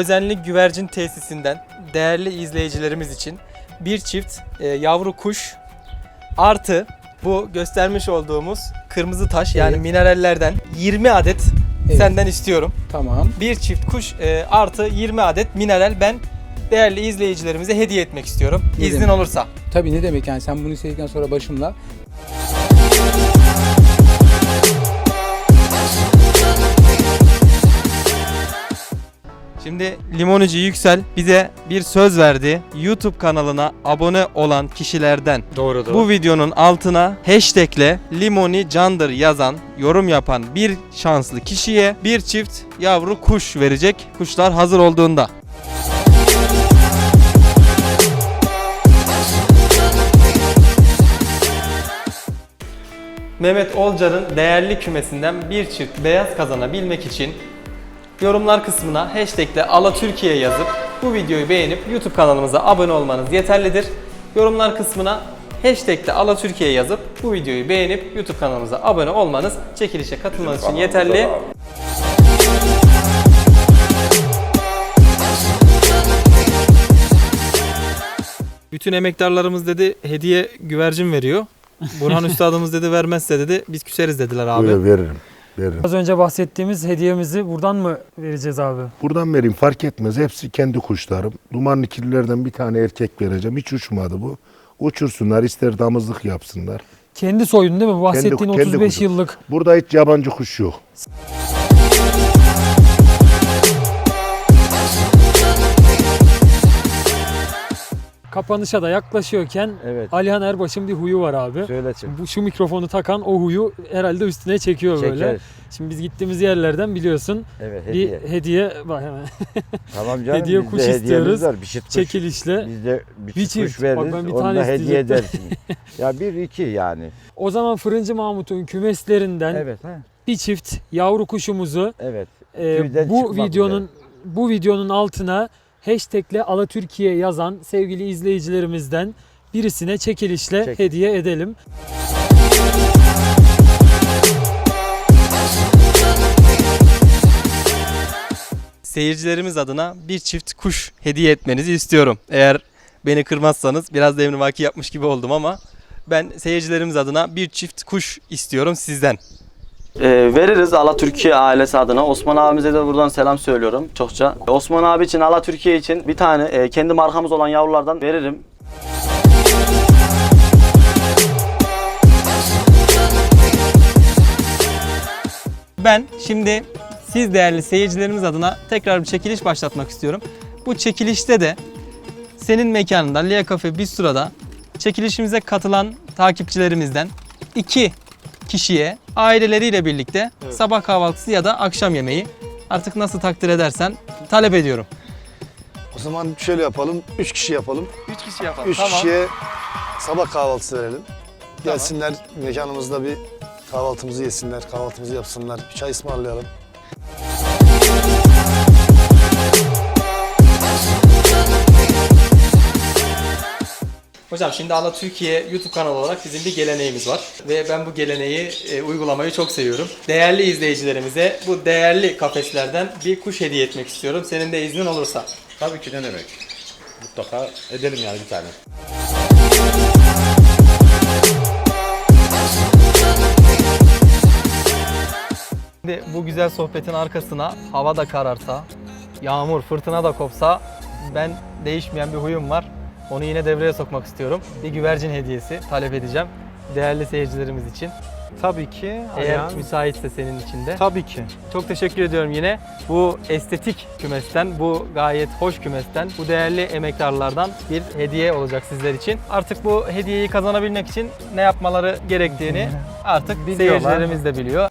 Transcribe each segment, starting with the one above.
Özenli güvercin tesisinden değerli izleyicilerimiz için bir çift e, yavru kuş artı bu göstermiş olduğumuz kırmızı taş yani Evet. minerallerden 20 adet Evet. senden istiyorum. Tamam. Bir çift kuş e, artı 20 adet mineral ben değerli izleyicilerimize hediye etmek istiyorum. Ne İznin demek? olursa. Tabii ne demek yani sen bunu istedikten sonra başımla Şimdi Limonici Yüksel bize bir söz verdi. YouTube kanalına abone olan kişilerden Doğrudur. bu videonun altına hashtagle limoni candır yazan, yorum yapan bir şanslı kişiye bir çift yavru kuş verecek. Kuşlar hazır olduğunda. Mehmet Olcar'ın değerli kümesinden bir çift beyaz kazanabilmek için yorumlar kısmına hashtagle Alatürkiye yazıp bu videoyu beğenip YouTube kanalımıza abone olmanız yeterlidir. Yorumlar kısmına hashtagle Alatürkiye yazıp bu videoyu beğenip YouTube kanalımıza abone olmanız çekilişe katılmanız için yeterli. Bütün emektarlarımız dedi hediye güvercin veriyor. Burhan Üstadımız dedi vermezse dedi biz küseriz dediler abi. Buyur, veririm. Veririm. Az önce bahsettiğimiz hediyemizi buradan mı vereceğiz abi? Buradan vereyim fark etmez. Hepsi kendi kuşlarım. Dumanlı kirlilerden bir tane erkek vereceğim. Hiç uçmadı bu. Uçursunlar ister damızlık yapsınlar. Kendi soyun değil mi? Bu Bahsettiğin kendi 35 kuşu. yıllık. Burada hiç yabancı kuş yok. Kapanışa da yaklaşıyorken Evet. Alihan Erbaş'ın bir huyu var abi. Şöyle çık. Bu şu mikrofonu takan o huyu herhalde üstüne çekiyor böyle. Şimdi biz gittiğimiz yerlerden biliyorsun Evet hediye. bir hediye bak hemen Tamam canım. hediye kuş istiyoruz. Var. Bir çift kuş. çekilişle. Bizde bir, Bir çift kuş veririz. Bak ben bir tane hediye edersin. ya bir iki yani. O zaman Fırıncı Mahmut'un kümeslerinden Evet. Ha. bir çift yavru kuşumuzu Evet. e, bu videonun bu videonun altına hashtagle Alatürkiye yazan sevgili izleyicilerimizden birisine çekilişle Çek. hediye edelim. Seyircilerimiz adına bir çift kuş hediye etmenizi istiyorum. Eğer beni kırmazsanız biraz da emrivaki yapmış gibi oldum ama ben seyircilerimiz adına bir çift kuş istiyorum sizden. Ee, veririz Ala Türkiye ailesi adına. Osman abimize de buradan selam söylüyorum çokça. Osman abi için, Ala Türkiye için bir tane e, kendi markamız olan yavrulardan veririm. Ben şimdi siz değerli seyircilerimiz adına tekrar bir çekiliş başlatmak istiyorum. Bu çekilişte de senin mekanında Lia Cafe Bistro'da çekilişimize katılan takipçilerimizden iki kişiye aileleriyle birlikte sabah kahvaltısı ya da akşam yemeği artık nasıl takdir edersen talep ediyorum. O zaman şöyle yapalım. Üç kişi yapalım. 3 kişi yapalım. Üç kişiye sabah kahvaltısı verelim. Gelsinler mekanımızda bir kahvaltımızı yesinler, kahvaltımızı yapsınlar. Bir çay ısmarlayalım. Hocam şimdi Ala Türkiye YouTube kanalı olarak bizim bir geleneğimiz var. Ve ben bu geleneği e, uygulamayı çok seviyorum. Değerli izleyicilerimize bu değerli kafeslerden bir kuş hediye etmek istiyorum. Senin de iznin olursa. Tabii ki ne demek. Mutlaka edelim yani bir tane. Şimdi bu güzel sohbetin arkasına hava da kararsa, yağmur, fırtına da kopsa ben değişmeyen bir huyum var. Onu yine devreye sokmak istiyorum. Bir güvercin hediyesi talep edeceğim değerli seyircilerimiz için. Tabii ki. Eğer Alihan. müsaitse senin için de. Tabii ki. Çok teşekkür ediyorum yine. Bu estetik kümesten, bu gayet hoş kümesten, bu değerli emektarlardan bir hediye olacak sizler için. Artık bu hediyeyi kazanabilmek için ne yapmaları gerektiğini artık Biliyorlar. seyircilerimiz de biliyor.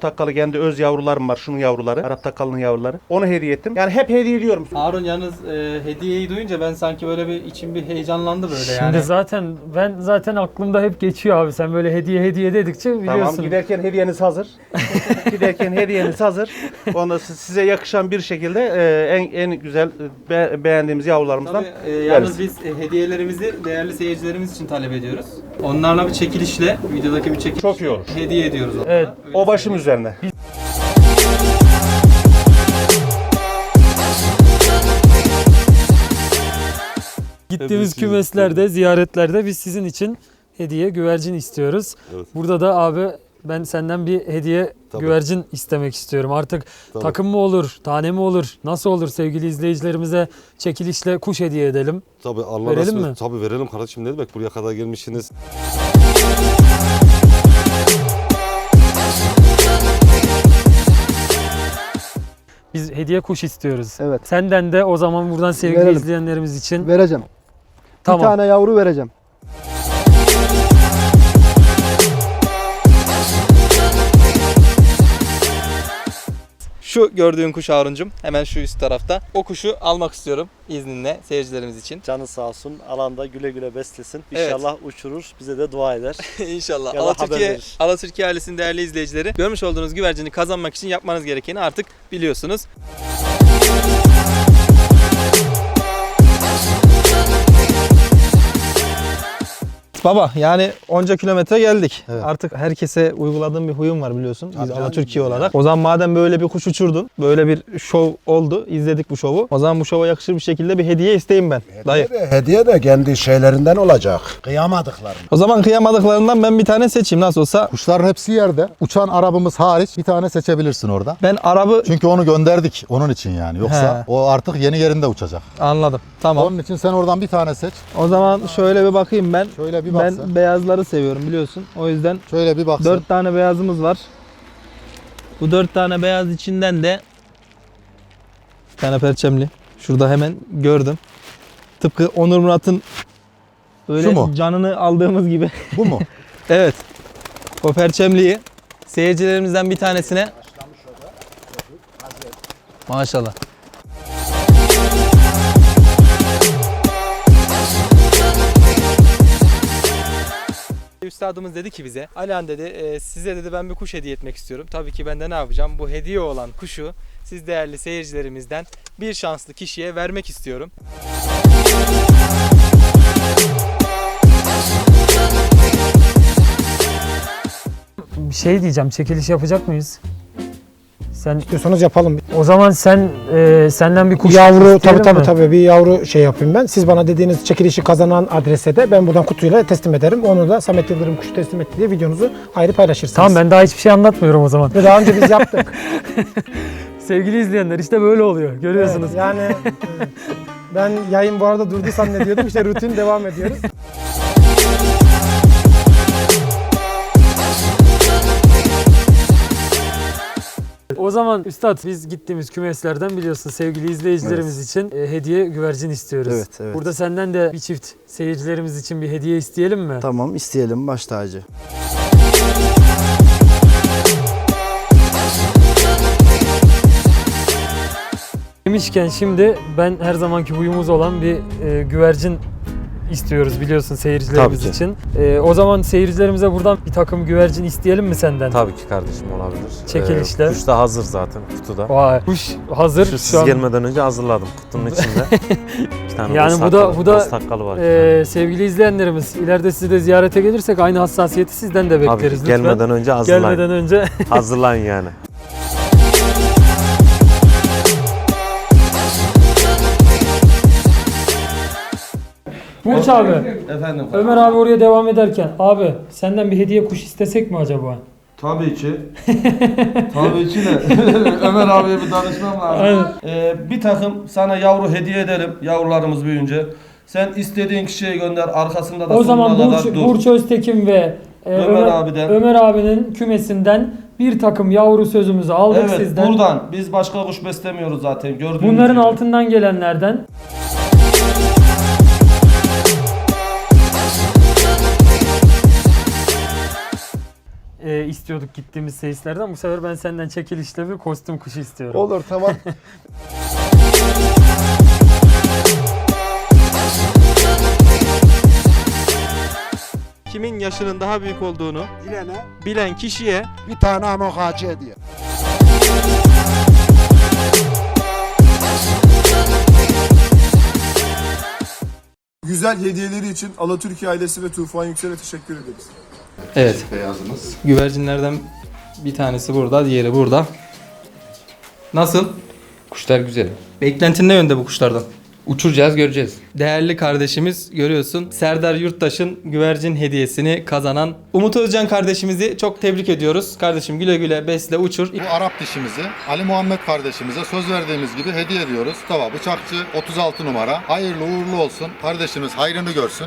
Takkalı kendi öz yavrularım var. Şunun yavruları. Arap takkalının yavruları. Onu hediye ettim. Yani hep hediye ediyorum. Harun yalnız e, hediyeyi duyunca ben sanki böyle bir içim bir heyecanlandı böyle Şimdi yani. zaten ben zaten aklımda hep geçiyor abi. Sen böyle hediye hediye dedikçe biliyorsun. Tamam giderken hediyeniz hazır. giderken hediyeniz hazır. Onu si- size yakışan bir şekilde e, en en güzel e, be- beğendiğimiz yavrularımızdan Tabii, e, yalnız biz e, hediyelerimizi değerli seyircilerimiz için talep ediyoruz. Onlarla bir çekilişle, videodaki bir çekiliş Çok iyi olur. hediye ediyoruz onlara. Evet. Öyle o başım üzerine. Gittiğimiz kümeslerde, ziyaretlerde biz sizin için hediye güvercin istiyoruz. Burada da abi ben senden bir hediye güvercin istemek istiyorum. Artık takım mı olur, tane mi olur, nasıl olur sevgili izleyicilerimize çekilişle kuş hediye edelim. Tabii Allah Verelim nasip mi? Tabii verelim kardeşim ne demek buraya kadar gelmişsiniz. Biz hediye kuş istiyoruz. Evet. Senden de o zaman buradan sevgili Verelim. izleyenlerimiz için Vereceğim. tamam. Bir tane yavru vereceğim. Şu gördüğün kuş Harun'cum hemen şu üst tarafta. O kuşu almak istiyorum izninle seyircilerimiz için. Canı sağ olsun. Alanda güle güle beslesin. Evet. İnşallah uçurur. Bize de dua eder. İnşallah. Haber Alatürkiye, verir. Alatürkiye ailesinin değerli izleyicileri görmüş olduğunuz güvercini kazanmak için yapmanız gerekeni artık biliyorsunuz. Baba yani onca kilometre geldik. Artık herkese uyguladığım bir huyum var biliyorsun. Biz Alatürkiye olarak. O zaman madem böyle bir kuş uçurdun, böyle bir şov oldu, izledik bu şovu. O zaman bu şova yakışır bir şekilde bir hediye isteyeyim ben. Dayı. Hediye de, hediye de kendi şeylerinden olacak. Kıyamadıklarım. O zaman kıyamadıklarından ben bir tane seçeyim nasıl olsa. Kuşların hepsi yerde. Uçan arabamız hariç bir tane seçebilirsin orada. Ben arabı Çünkü onu gönderdik onun için yani. Yoksa He. o artık yeni yerinde uçacak. anladım. Tamam. Onun için sen oradan bir tane seç. O zaman şöyle bir bakayım ben. Şöyle bir bak Ben beyazları seviyorum biliyorsun. O yüzden Şöyle bir bak sen. 4 tane beyazımız var. Bu 4 tane beyaz içinden de bir tane perçemli. Şurada hemen gördüm. Tıpkı Onur Murat'ın öyle canını aldığımız gibi. Bu mu? evet. O perçemliyi seyircilerimizden bir tanesine Maşallah. Üstadımız dedi ki bize, Alihan dedi "e, size dedi ben bir kuş hediye etmek istiyorum. Tabii ki ben de ne yapacağım? Bu hediye olan kuşu siz değerli seyircilerimizden bir şanslı kişiye vermek istiyorum. Bir şey diyeceğim. Çekiliş yapacak mıyız? Sen İstiyorsanız yapalım. O zaman sen e, senden bir kuş yavru tabii tabii mi? tabii bir yavru şey yapayım ben. Siz bana dediğiniz çekilişi kazanan adrese de ben buradan kutuyla teslim ederim. Onu da Samet Yıldırım kuşu teslim etti diye videonuzu ayrı paylaşırsınız. Tamam ben daha hiçbir şey anlatmıyorum o zaman. Ve Daha önce biz yaptık. Sevgili izleyenler işte böyle oluyor. Görüyorsunuz. Evet, yani ben yayın bu arada durdu zannediyordum. İşte rutin devam ediyoruz. O zaman üstad biz gittiğimiz kümeslerden biliyorsun sevgili izleyicilerimiz için e, hediye güvercin istiyoruz. Evet, evet. Burada senden de bir çift seyircilerimiz için bir hediye isteyelim mi? Tamam isteyelim baş tacı. Demişken şimdi ben her zamanki huyumuz olan bir e, güvercin istiyoruz biliyorsun seyircilerimiz Tabii ki. için. E, o zaman seyircilerimize buradan bir takım güvercin isteyelim mi senden? Tabii ki kardeşim olabilir. Çekilişle. Ee, kuş da hazır zaten kutuda. Vay, kuş hazır. Şu siz an gelmeden önce hazırladım kutunun içinde. Bir tane Yani bu da- bu da, var. e, sevgili izleyenlerimiz ileride sizi de ziyarete gelirsek aynı hassasiyeti sizden de Tabii bekleriz ki lütfen. gelmeden önce hazırlayın. Gelmeden önce Hazırlayın yani. Burç abi, Efendim. Ömer abi oraya devam ederken abi senden bir hediye kuş istesek mi acaba? Tabii ki. Tabii ki de. Ömer abiye bir danışmam lazım. Ee, bir takım sana yavru hediye ederim yavrularımız büyüyünce. Sen istediğin kişiye gönder arkasında da O zaman Burç, dur. Burç Öztekin ve e, Ömer Ömer, abiden. Ömer abinin kümesinden bir takım yavru sözümüzü aldık Evet sizden. buradan biz başka kuş beslemiyoruz zaten gördüğünüz Bunların gibi. altından gelenlerden istiyorduk gittiğimiz seyislerden. Bu sefer ben senden çekilişte bir kostüm kuşu istiyorum. Olur tamam. Kimin yaşının daha büyük olduğunu Dilene bilen kişiye bir tane amok ağacı hediye. Güzel hediyeleri için Alatürkiye ailesi ve Tufan Yüksel'e teşekkür ederiz. Evet. Beyazımız. Güvercinlerden bir tanesi burada, diğeri burada. Nasıl? Kuşlar güzel. Beklentin ne yönde bu kuşlardan? Uçuracağız göreceğiz. Değerli kardeşimiz görüyorsun Serdar Yurttaş'ın güvercin hediyesini kazanan Umut Özcan kardeşimizi çok tebrik ediyoruz. Kardeşim güle güle besle uçur. Bu Arap dişimizi Ali Muhammed kardeşimize söz verdiğimiz gibi hediye ediyoruz. Tava bıçakçı 36 numara. Hayırlı uğurlu olsun. Kardeşimiz hayrını görsün.